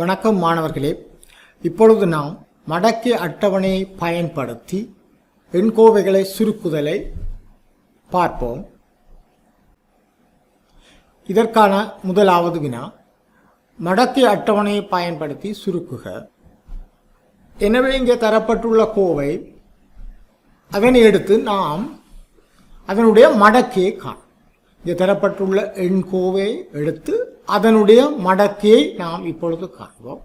வணக்கம் மாணவர்களே இப்பொழுது நாம் மடக்கை அட்டவணையை பயன்படுத்தி எண்கோவைகளை சுருக்குதலை பார்ப்போம். இதற்கான முதலாவது வினா மடக்கை அட்டவணையை பயன்படுத்தி சுருக்குக. எனவே இங்கே தரப்பட்டுள்ள கோவை அதனை எடுத்து நாம் அதனுடைய மடக்கையை காணும் இங்கே தரப்பட்டுள்ள எண்கோவை எடுத்து அதனுடைய மடக்கையை நாம் இப்பொழுது காண்போம்.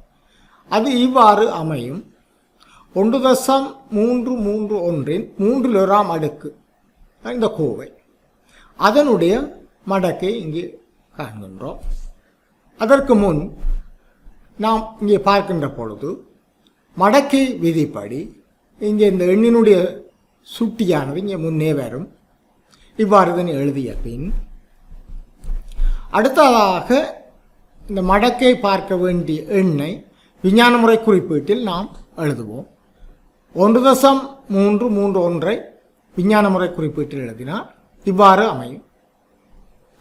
அது இவ்வாறு அமையும். ஒன்று தசம் மூன்று மூன்று ஒன்றின் மூன்றில் ஒராம் அடுக்கு. இந்த கோவை. அதனுடைய மடக்கை இங்கே காண்கின்றோம். அதற்கு முன் நாம் இங்கே பார்க்கின்ற பொழுது மடக்கை விதிப்படி இங்கே இந்த எண்ணினுடைய சுட்டியானது இங்கே முன்னே வரும். இவ்வாறு இதனை எழுதிய பின் அடுத்ததாக இந்த மடக்கை பார்க்க வேண்டிய எண்ணை விஞ்ஞான முறை குறிப்பீட்டில் நாம் எழுதுவோம். ஒன்று தசம் மூன்று மூன்று ஒன்றை விஞ்ஞான முறை குறிப்பீட்டில் எழுதினால் இவ்வாறு அமையும்.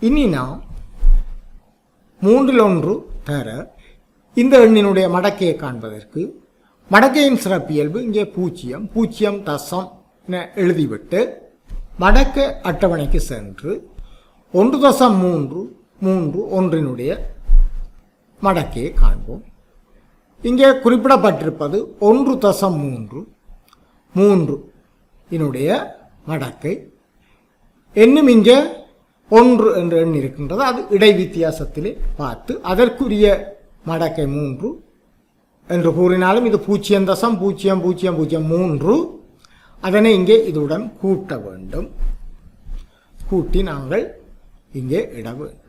இனி நாம் மூன்றில் ஒன்று தர இந்த எண்ணினுடைய மடக்கையை காண்பதற்கு மடக்கையின் சிறப்பியல்பு இங்கே பூஜ்ஜியம் பூஜ்ஜியம் தசம் என எழுதிவிட்டு மடக்க அட்டவணைக்கு சென்று ஒன்று தசம் மூன்று மூன்று ஒன்றினுடைய மடக்கையை காண்போம். இங்கே குறிப்பிடப்பட்டிருப்பது ஒன்று தசம் மூன்று மூன்று இதனுடைய மடக்கை. என்னும் இங்கே ஒன்று என்ற எண் இருக்கின்றது. அது இடை வித்தியாசத்திலே பார்த்து அதற்குரிய மடக்கை மூன்று என்று கூறினாலும் இது பூஜ்ஜியம் தசம் பூஜ்ஜியம் பூஜ்ஜியம் பூஜ்ஜியம் மூன்று. அதனை இங்கே இதுடன் கூட்ட வேண்டும். கூட்டி நாங்கள் இங்கே இட வேண்டும்.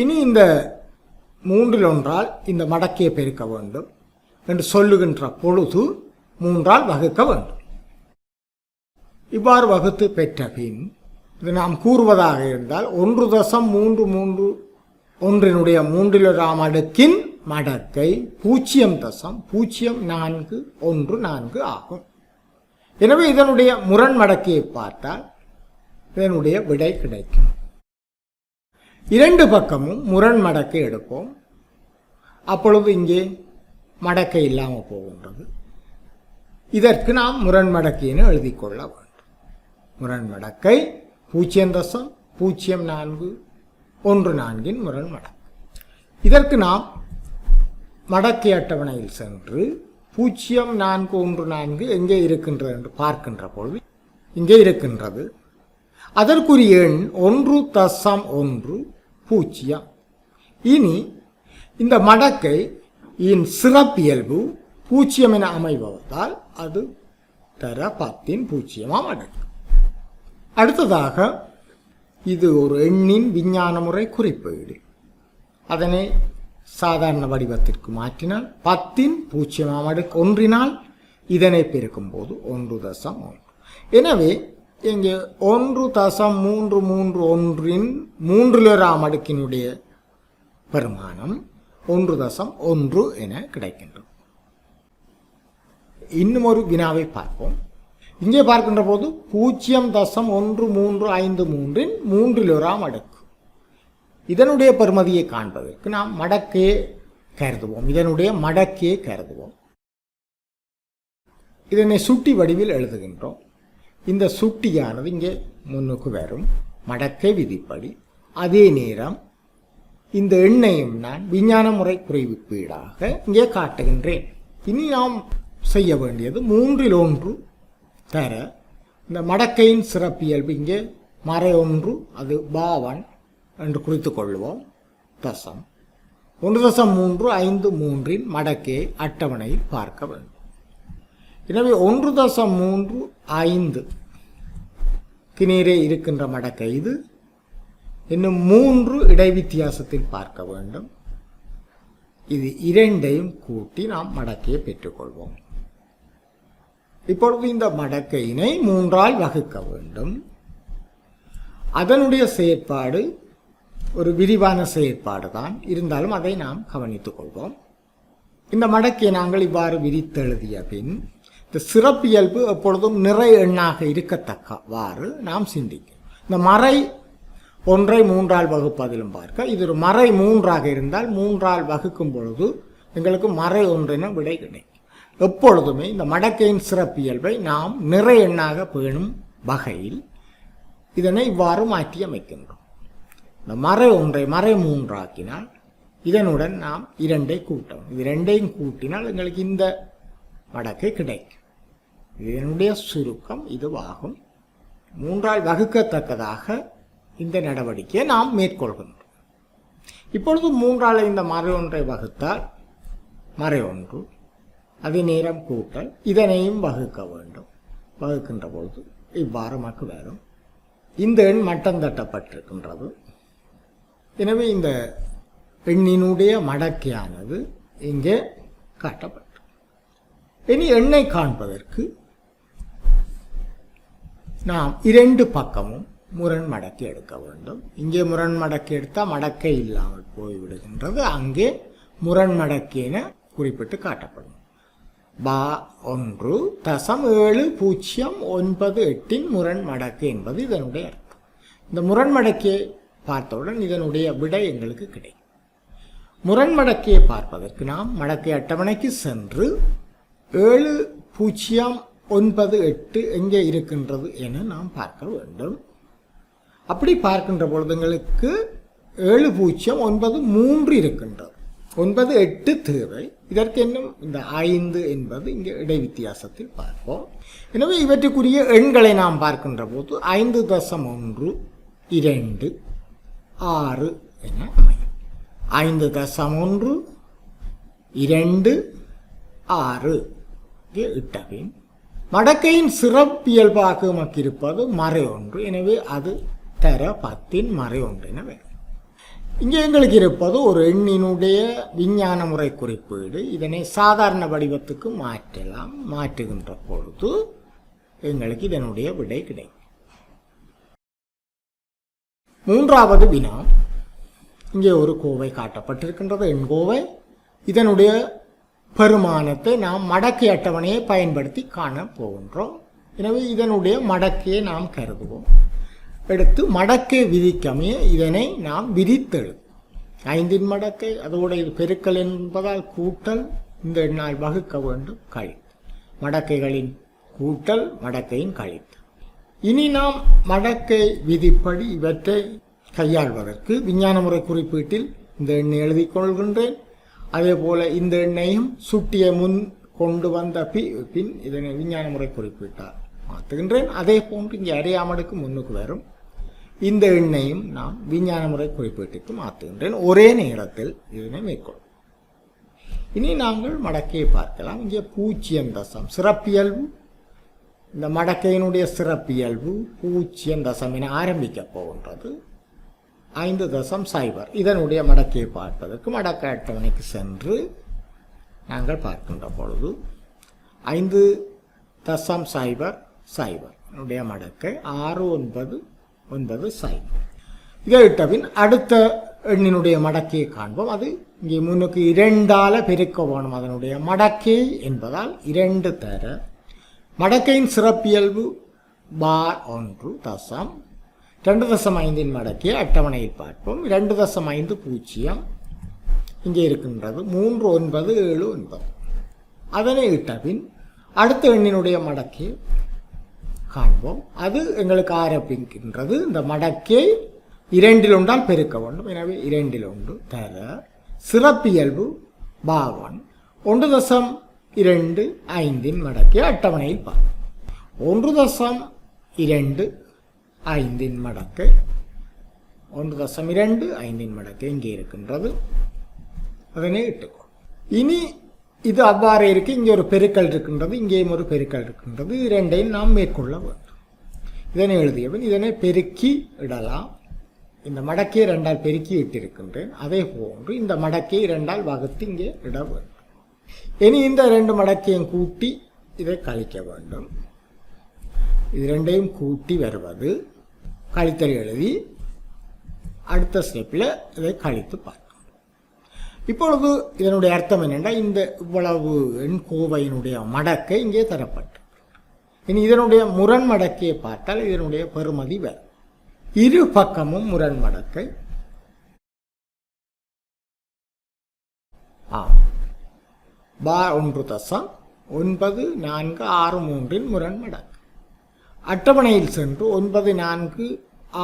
இனி இந்த மூன்றில் ஒன்றால் இந்த மடக்கையை பெருக்க வேண்டும் என்று சொல்லுகின்ற பொழுது மூன்றால் வகுக்க வேண்டும். இவ்வாறு வகுத்து பெற்ற பின் இது நாம் கூறுவதாக இருந்தால் ஒன்று தசம் மூன்று மூன்று ஒன்றினுடைய மூன்றிலொராம் அடுக்கின் மடக்கை பூஜ்ஜியம் தசம் பூஜ்ஜியம் நான்கு ஒன்று நான்கு ஆகும். எனவே இதனுடைய முரண் மடக்கையை பார்த்தால் இதனுடைய விடை கிடைக்கும். இரண்டு பக்கமும் முரண் மடக்கை எடுப்போம். அப்பொழுது இங்கே மடக்கை இல்லாமல் போகின்றது. இதற்கு நாம் முரண் மடக்கைன்னு எழுதி கொள்ள வேண்டும். முரண் மடக்கை பூஜ்ஜியம் தசம் பூஜ்ஜியம் நான்கு ஒன்று நான்கின் முரண் மடக்கை. இதற்கு நாம் மடக்கை அட்டவணையில் சென்று பூஜ்ஜியம் நான்கு ஒன்று நான்கு எங்கே இருக்கின்றது என்று பார்க்கின்ற பொழுது இங்கே இருக்கின்றது. அதற்குரிய எண் ஒன்று தசம் ஒன்று பூஜ்ஜியம். இனி இந்த மடக்கை இன் சிறப்பியல்பு பூஜ்ஜியம் என அமைவதால் அது தர பத்தின் பூஜ்ஜியமாம் மடக்கு. அடுத்ததாக இது ஒரு எண்ணின் விஞ்ஞான முறை குறிப்பீடு. அதனை சாதாரண வடிவத்திற்கு மாற்றினால் பத்தின் பூஜ்ஜியமாம் அடுக்கு ஒன்றினால் இதனை பெருக்கும் போது ஒன்று தசம் ஒன்று. எனவே இங்கே ஒன்று தசம் மூன்று மூன்று ஒன்றின் மூன்றிலொராம் அடுக்கினுடைய பெருமானம் ஒன்று தசம் ஒன்று என கிடைக்கின்றது. இன்னும் ஒரு வினாவை பார்ப்போம். இங்கே பார்க்கின்ற போது பூஜ்ஜியம் தசம் ஒன்று மூன்று ஐந்து மூன்றின் மூன்றிலொராம் அடுக்கு. இதனுடைய பெருமதியை காண்பதற்கு நாம் மடக்கையே கருதுவோம். இதனுடைய மடக்கையே கருதுவோம். இதனை சுட்டி வடிவில் எழுதுகின்றோம். இந்த சுட்டியானது இங்கே முன்னுக்கு வரும். மடக்கை விதிப்படி. அதே நேரம் இந்த எண்ணையும் நான் விஞ்ஞான முறை குறைவிப்பீடாக இங்கே காட்டுகின்றேன். இனி நாம் செய்ய வேண்டியது மூன்றில் ஒன்று தர. இந்த மடக்கையின் சிறப்பியல்பு இங்கே மறை ஒன்று அது பாவன் என்று குறித்து கொள்வோம். தசம். ஒன்று தசம் மூன்று ஐந்து மூன்றின் மடக்கையை அட்டவணையில் பார்க்க வேண்டும். எனவே ஒன்று தசம் மூன்று ஐந்து. கிணீரே இருக்கின்ற மடக்கை இது. இன்னும் மூன்று இடைவித்தியாசத்தில் பார்க்க வேண்டும். இது இரண்டையும் கூட்டி நாம் மடக்கையை பெற்றுக்கொள்வோம். இப்பொழுது இந்த மடக்கையினை மூன்றால் வகுக்க வேண்டும். அதனுடைய செயற்பாடு ஒரு விரிவான செயற்பாடு தான். இருந்தாலும் அதை நாம் கவனித்துக் கொள்வோம். இந்த மடக்கை நாங்கள் இவ்வாறு விரித்தெழுதிய பின் இந்த சிறப்பியல்பு எப்பொழுதும் நிறை எண்ணாக இருக்கத்தக்கவாறு நாம் சிந்திக்கும் இந்த மறை ஒன்றை மூன்றால் வகுப்பதிலும் பார்க்க இது ஒரு மறை மூன்றாக இருந்தால் மூன்றால் வகுக்கும் பொழுது எங்களுக்கு மறை ஒன்றின விடை கிடைக்கும். எப்பொழுதுமே இந்த மடக்கையின் சிறப்பியல்பை நாம் நிறை எண்ணாக பேணும் வகையில் இதனை இவ்வாறு மாற்றி அமைக்கின்றோம் இந்த மறை ஒன்றை மறை மூன்றாக்கினால் இதனுடன் நாம் இரண்டை கூட்டணும் இது ரெண்டையும் கூட்டினால் எங்களுக்கு இந்த மடக்கை கிடைக்கும். இதனுடைய சுருக்கம் இதுவாகும். மூன்றால் வகுக்கத்தக்கதாக இந்த நடவடிக்கையை நாம் மேற்கொள்கின்றோம். இப்பொழுது மூன்றால் இந்த மறை ஒன்றை வகுத்தால் மறை ஒன்று அதே நேரம் கூட்டல் இதனையும் வகுக்க வேண்டும். வகுக்கின்ற பொழுது இவ்வாறு நமக்கு வரும். இந்த எண் மட்டம் தட்டப்பட்டிருக்கின்றது. எனவே இந்த எண்ணினுடைய மடக்கையானது இங்கே காட்டப்பட்டது இனி எண்ணை காண்பதற்கு நாம் இரண்டு பக்கமும் முரண் மடக்கி எடுக்க வேண்டும். இங்கே முரண் மடக்கி எடுத்தால் மடக்கை இல்லாமல் போய்விடுகின்றது. அங்கே முரண் மடக்கின குறிப்பிட்டு காட்டப்படும். பா ஒன்று தசம் ஏழு பூஜ்ஜியம் ஒன்பது எட்டின் முரண் மடக்கு என்பது இதனுடைய அர்த்தம். இந்த முரண் மடக்கியை பார்த்தவுடன் இதனுடைய விடை எங்களுக்கு கிடைக்கும். முரண் மடக்கியை பார்ப்பதற்கு நாம் மடக்கை அட்டவணைக்கு சென்று ஏழு பூஜ்ஜியம் ஒன்பது எட்டு எங்கே இருக்கின்றது என நாம் பார்க்க வேண்டும். அப்படி பார்க்கின்ற பொழுதுங்களுக்கு ஏழு பூஜ்ஜியம் ஒன்பது மூன்று இருக்கின்றது. ஒன்பது எட்டு தேவை. இதற்கு இன்னும் இந்த ஐந்து என்பது இங்கே இடை வித்தியாசத்தில் பார்ப்போம். எனவே இவற்றுக்குரிய எண்களை நாம் பார்க்கின்ற போது ஐந்து தசம் ஒன்று இரண்டு ஆறு என அமையும். ஐந்து தசம் ஒன்று இரண்டு ஆறு. இங்கே இட்டபின். மடக்கையின் சிறப்பியல்பாக நமக்கு இருப்பது மறை ஒன்று. எனவே அது தர பத்தின் மறை ஒன்று. எனவே இங்கே எங்களுக்கு இருப்பது ஒரு எண்ணினுடைய விஞ்ஞான முறை குறிப்பீடு. இதனை சாதாரண வடிவத்துக்கு மாற்றலாம். மாற்றுகின்ற பொழுது எங்களுக்கு இதனுடைய விடை கிடைக்கும். மூன்றாவது வினா. இங்கே ஒரு கோவை காட்டப்பட்டிருக்கின்றது. எண் கோவை. இதனுடைய பெருமானத்தை நாம் மடக்கை அட்டவணையை பயன்படுத்தி காண போகின்றோம். எனவே இதனுடைய மடக்கையை நாம் கருதுவோம். எடுத்து மடக்கை விதிக்கமைய இதனை நாம் விதித்தெழு ஐந்தின் மடக்கை அதோடு இது பெருக்கல் என்பதால் கூட்டல் இந்த எண்ணால் வகுக்க வேண்டும் கழித்து. மடக்கைகளின் கூட்டல் மடக்கையின் கழித்து. இனி நாம் மடக்கை விதிப்படி இவற்றை கையாள்வதற்கு விஞ்ஞான முறை குறிப்பீட்டில் இந்த எண்ணை எழுதிக் கொள்கின்றேன். அதே போல இந்த எண்ணையும் சுட்டிய முன் கொண்டு வந்த பி பின் இதனை விஞ்ஞான முறை குறிப்பிட்டார். மாற்றுகின்றேன் அதே போன்று இங்கே அறியாமலுக்கு முன்னுக்கு வரும். இந்த எண்ணையும் நாம் விஞ்ஞான முறை குறிப்பீட்டுக்கு மாற்றுகின்றேன் ஒரே நேரத்தில் இதனை மேற்கொள்ளும் இனி நாங்கள் மடக்கையை பார்க்கலாம். இங்கே பூஜ்ஜியம் தசம். சிறப்பியல்பு. இந்த மடக்கையினுடைய சிறப்பியல்பு பூஜ்ஜியம் தசம் என ஆரம்பிக்கப் போகின்றது. ஐந்து தசம் சைபர். இதனுடைய மடக்கையை பார்ப்பதற்கு மடக்க அட்டவணைக்கு சென்று நாங்கள் பார்க்கின்ற பொழுது ஐந்து தசம் சைபர் சைபர். என்னுடைய மடக்கை ஆறு ஒன்பது ஒன்பது சைபர். இதை இட்டபின் அடுத்த எண்ணினுடைய மடக்கையை காண்போம். அது இங்கே முன்னுக்கு இரண்டால பெருக்க வேணும். அதனுடைய மடக்கை என்பதால் இரண்டு தர. மடக்கையின் சிறப்பியல்பு பார் ஒன்று தசம் ரெண்டு தசம் ஐந்தின் மடக்கி அட்டவணையில் பார்ப்போம். ரெண்டு தசம் ஐந்து பூஜ்ஜியம். இங்கே இருக்கின்றது. மூன்று ஒன்பது ஏழு ஒன்பது. அதனை இட்டபின் அடுத்த எண்ணினுடைய மடக்கை காண்போம். அது எங்களுக்கு ஆரம்பிக்கின்றது. இந்த மடக்கை இரண்டில் ஒன்றால் பெருக்க வேண்டும். எனவே இரண்டில் ஒன்று தர சிறப்பியல்பு பாவன். ஒன்று தசம் இரண்டு ஐந்தின் மடக்கை அட்டவணையில் பார்ப்போம். ஒன்று தசம் இரண்டு ஐந்தின் மடக்கு. ஒன்று தசம் இரண்டு ஐந்தின் மடக்கு இங்கே இருக்கின்றது. அதனை இட்டுக்கோ இனி இது அவ்வாறு இருக்கு இங்கே ஒரு பெருக்கல் இருக்கின்றது இங்கேயும் ஒரு பெருக்கல் இருக்கின்றது. இரண்டையும் ரெண்டையும் நாம் மேற்கொள்ள வேண்டும். இதனை எழுதியவன் இதனை பெருக்கி இடலாம். இந்த மடக்கையை ரெண்டால் பெருக்கி இட்டிருக்கின்றேன். அதே போன்று இந்த மடக்கை ரெண்டால் வகுத்து இங்கே இட வேண்டும். இனி இந்த ரெண்டு மடக்கையும் கூட்டி இதை கழிக்க வேண்டும். இது ரெண்டையும் கூட்டி வருவது கழித்தல் எழுதி அடுத்த ஸ்டெப்பில் இதை கழித்து பார்க்கணும். இப்பொழுது இதனுடைய அர்த்தம் என்னென்னா இந்த இவ்வளவு எண் கோவையினுடைய மடக்கை இங்கே தரப்பட்டு. இனி இதனுடைய முரண் மடக்கையை பார்த்தால் இதனுடைய பெருமதி வேறு. இரு பக்கமும் முரண் மடக்கை. ஆ. பா ஒன்று தசம் ஒன்பது நான்கு ஆறு மூன்றின் முரண் மடக்கு. அட்டவணையில் சென்று ஒன்பது நான்கு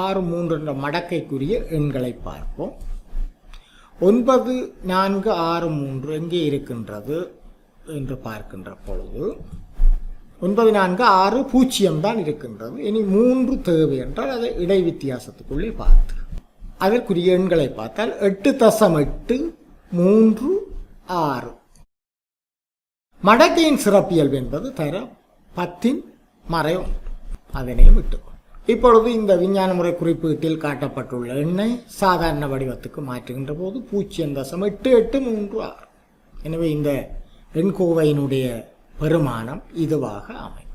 ஆறு மூன்று என்ற மடக்கைக்குரிய எண்களை பார்ப்போம். ஒன்பது நான்கு ஆறு மூன்று எங்கே இருக்கின்றது என்று பார்க்கின்ற பொழுது ஒன்பது நான்கு ஆறு பூஜ்ஜியம் தான் இருக்கின்றது. இனி மூன்று தேவை என்றால் அதை இடை வித்தியாசத்துக்குள்ளே பார்த்து அதற்குரிய எண்களை பார்த்தால் எட்டு தசம் எட்டு மூன்று ஆறு. மடக்கையின் சிறப்பியல்பு என்பது தர பத்தின் மறை ஒன்று அதனை விட்டு. இப்பொழுது இந்த விஞ்ஞான முறை குறிப்பீட்டில் காட்டப்பட்டுள்ள எண்ணை சாதாரண வடிவத்துக்கு மாற்றுகின்ற போது பூஜ்ஜியம் தசம் எட்டு எட்டு மூன்று ஆறு. எனவே இந்த எண்கோவையினுடைய பெருமானம் இதுவாக அமையும்.